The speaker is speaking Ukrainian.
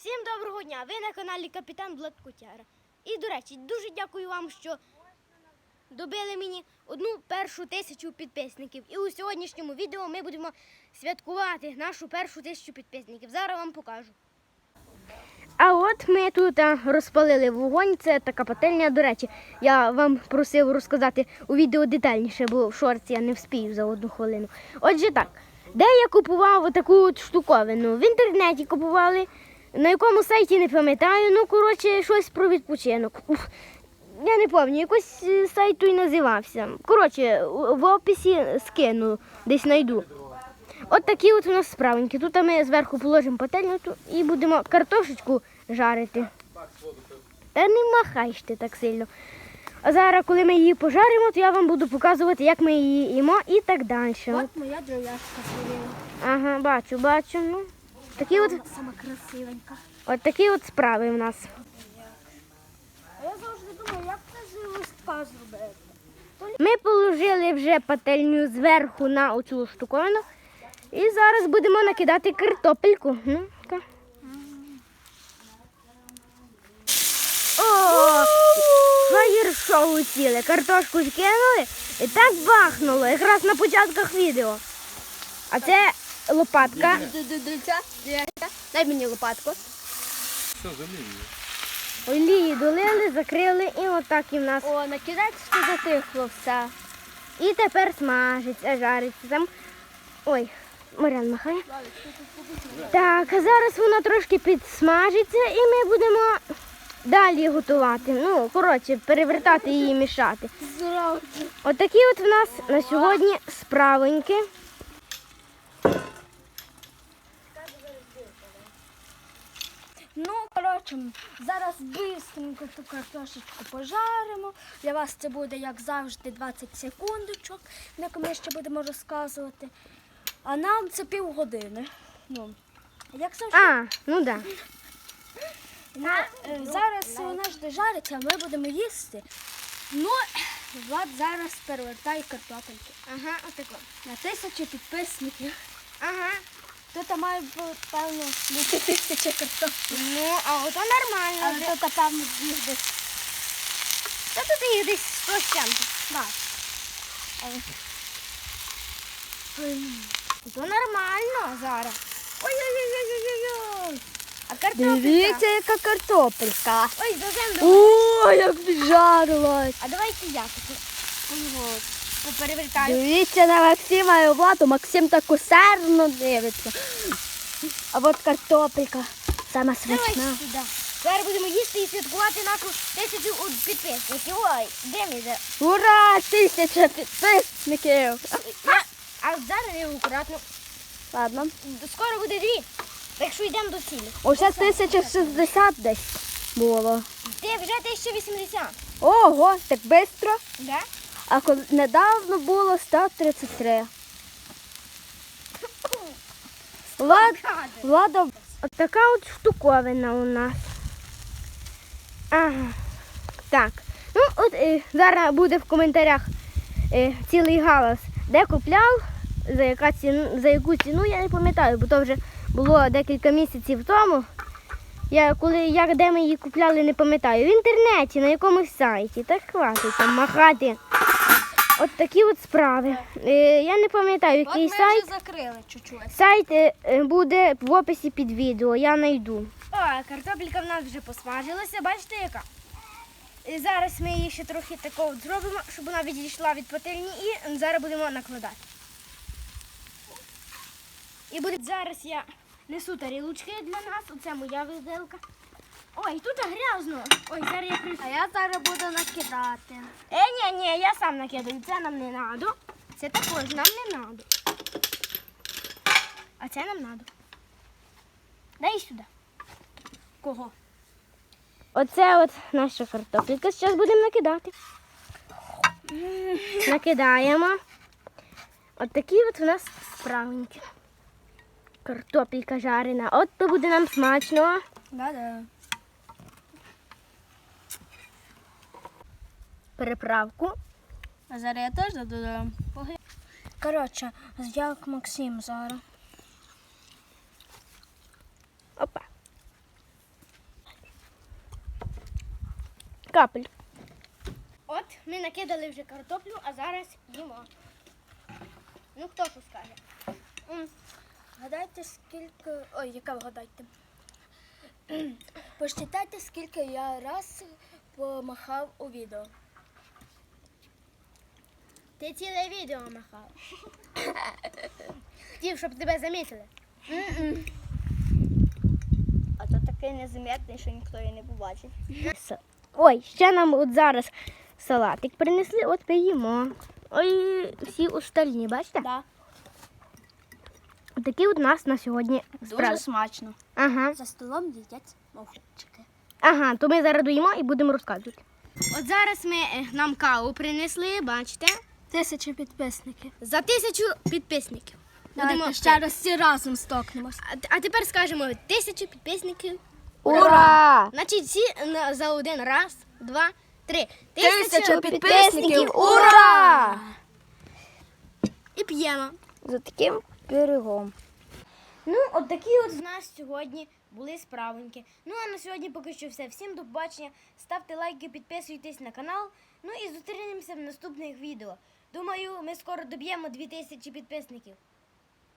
Всім доброго дня! Ви на каналі Капітан Бладкутяра. І, до речі, дуже дякую вам, що добили мені одну першу тисячу підписників. І у сьогоднішньому відео ми будемо святкувати нашу першу тисячу підписників. Зараз вам покажу. А от ми тут розпалили вогонь. Це така пательня. До речі, я вам просив розказати у відео детальніше, бо в шорці я не вспію за одну хвилину. Отже, так, де я купував таку от штуковину? В інтернеті купували. На якому сайті не пам'ятаю, ну коротше, щось про відпочинок. Я не пам'ятаю, якось е, сайт той називався. Коротше, в описі скину, десь знайду. От такі от у нас справенькі. Тут ми зверху положимо пательню ту- і будемо картошечку жарити. Та не махай ж ти так сильно. А зараз, коли ми її пожаримо, то я вам буду показувати, як ми її їмо і так далі. От моя дров'яшка. Ага, бачу, бачу. Ну, такі от, Сама красивенька. от такі от справи в нас. А я завжди думаю, як це з листка зробити. Ми положили вже пательню зверху на оцю штуковину. І зараз будемо накидати картопельку. Ну. О, фаєр-шоу ціле. Картошку скинули і так бахнуло, якраз на початках відео. А це лопатка. Дай мені лопатку. Все, залив Олії долили, закрили і отак і в нас. О, накидайте, що затихло все. І тепер смажиться, жариться там. Ой, Марян махає. Так, а зараз воно трошки підсмажиться і ми будемо далі готувати. Ну, коротше, перевертати її, мішати. Отакі от в нас на сьогодні справоньки. Ну, зараз бистренько ту картошечку пожаримо. Для вас це буде, як завжди, 20 секундочок, як ми ще будемо розказувати. А нам це півгодини. Ну, як завжди, А, ну. Да. Ну, е, зараз вона ж дожариться, а ми будемо їсти. Ну, Влад зараз перевертає картопельки. Ага, отако. На тисячу підписників. Ага. Тут має бути, певно, бути тисяча картоплів. Ну, а ото нормально. Але тут, певно, їх десь. Та тут їх десь 100 з чим-то. Так. То нормально зараз. Ой-ой-ой-ой-ой-ой. А картопелька? яка картопелька. Ой, до землю. О, як піджарилась. А давайте я таку його Поперевертаю. Дивіться на Максима і Владу. Максим так усердно дивиться. А от картопелька. Сама Давай смачна. Зараз будемо їсти і святкувати нашу тисячу підписників. Ой, де? Ура! Тисяча підписників. А зараз я акуратно. Ладно. Скоро буде дві. Так що йдемо до цілі. Уже 1060 десь було. Ти вже 1080. Ого, так швидко. Да? А коли недавно було 133. Влад, Влада, От така от штуковина у нас. Ага. Так. Ну, от е, зараз буде в коментарях е, цілий галас, де купляв, за, яка ціну, за яку ціну, я не пам'ятаю, бо то вже було декілька місяців тому. Я коли як де ми її купляли, не пам'ятаю. В інтернеті, на якомусь сайті. Так хватить там махати. От такі от справи. Е, я не пам'ятаю, який сайт. закрили чуть-чуть. Сайт е, е, буде в описі під відео, я знайду. О, картопелька в нас вже посмажилася, бачите яка? І зараз ми її ще трохи такого зробимо, щоб вона відійшла від пательні і зараз будемо накладати. І буде зараз я несу тарілочки для нас, оце моя виделка. Ой, тут грязно. Ой, зараз я при... А я зараз буду накидати. Е, ні, ні, я сам накидаю. Це нам не треба. Це також нам не треба. А це нам треба. Дай сюди. Кого? Оце от наша картопелька. Зараз будемо накидати. Накидаємо. От такі от у нас справенькі. Картопелька жарена. От то буде нам смачно. Да-да. переправку. А зараз я теж додам. Коротше, взяв Максим зараз. Опа. Капель. От, ми накидали вже картоплю, а зараз їмо. Ну хто що скаже? Гадайте, скільки. Ой, яка вгадайте. гадайте? Посчитайте, скільки я раз помахав у відео. Ти ціле відео махав. Хотів, щоб тебе замітили. А то такий незаметний, що ніхто її не побачить. Ой, ще нам от зараз салатик принесли, от ми їмо. Ой, всі остальні, бачите? Да. Такі от нас на сьогодні справи. Дуже смачно. Ага. За столом їдять мовчики. Ага, то ми зараз доїмо і будемо розказувати. От зараз ми е, нам каву принесли, бачите? Тисячі підписників. За тисячу підписників. Давайте ще раз всі разом стокнемось. А, а тепер скажемо тисячу підписників. Ура! Значить, всі на- за один раз, два, три. Тисяча підписників! Ура! І п'ємо. За таким пирогом. Ну, от такі от в нас сьогодні були справоньки. Ну а на сьогодні поки що все. Всім до побачення. Ставте лайки, підписуйтесь на канал. Ну і зустрінемося в наступних відео. Думаю, ми скоро доб'ємо 2000 підписників.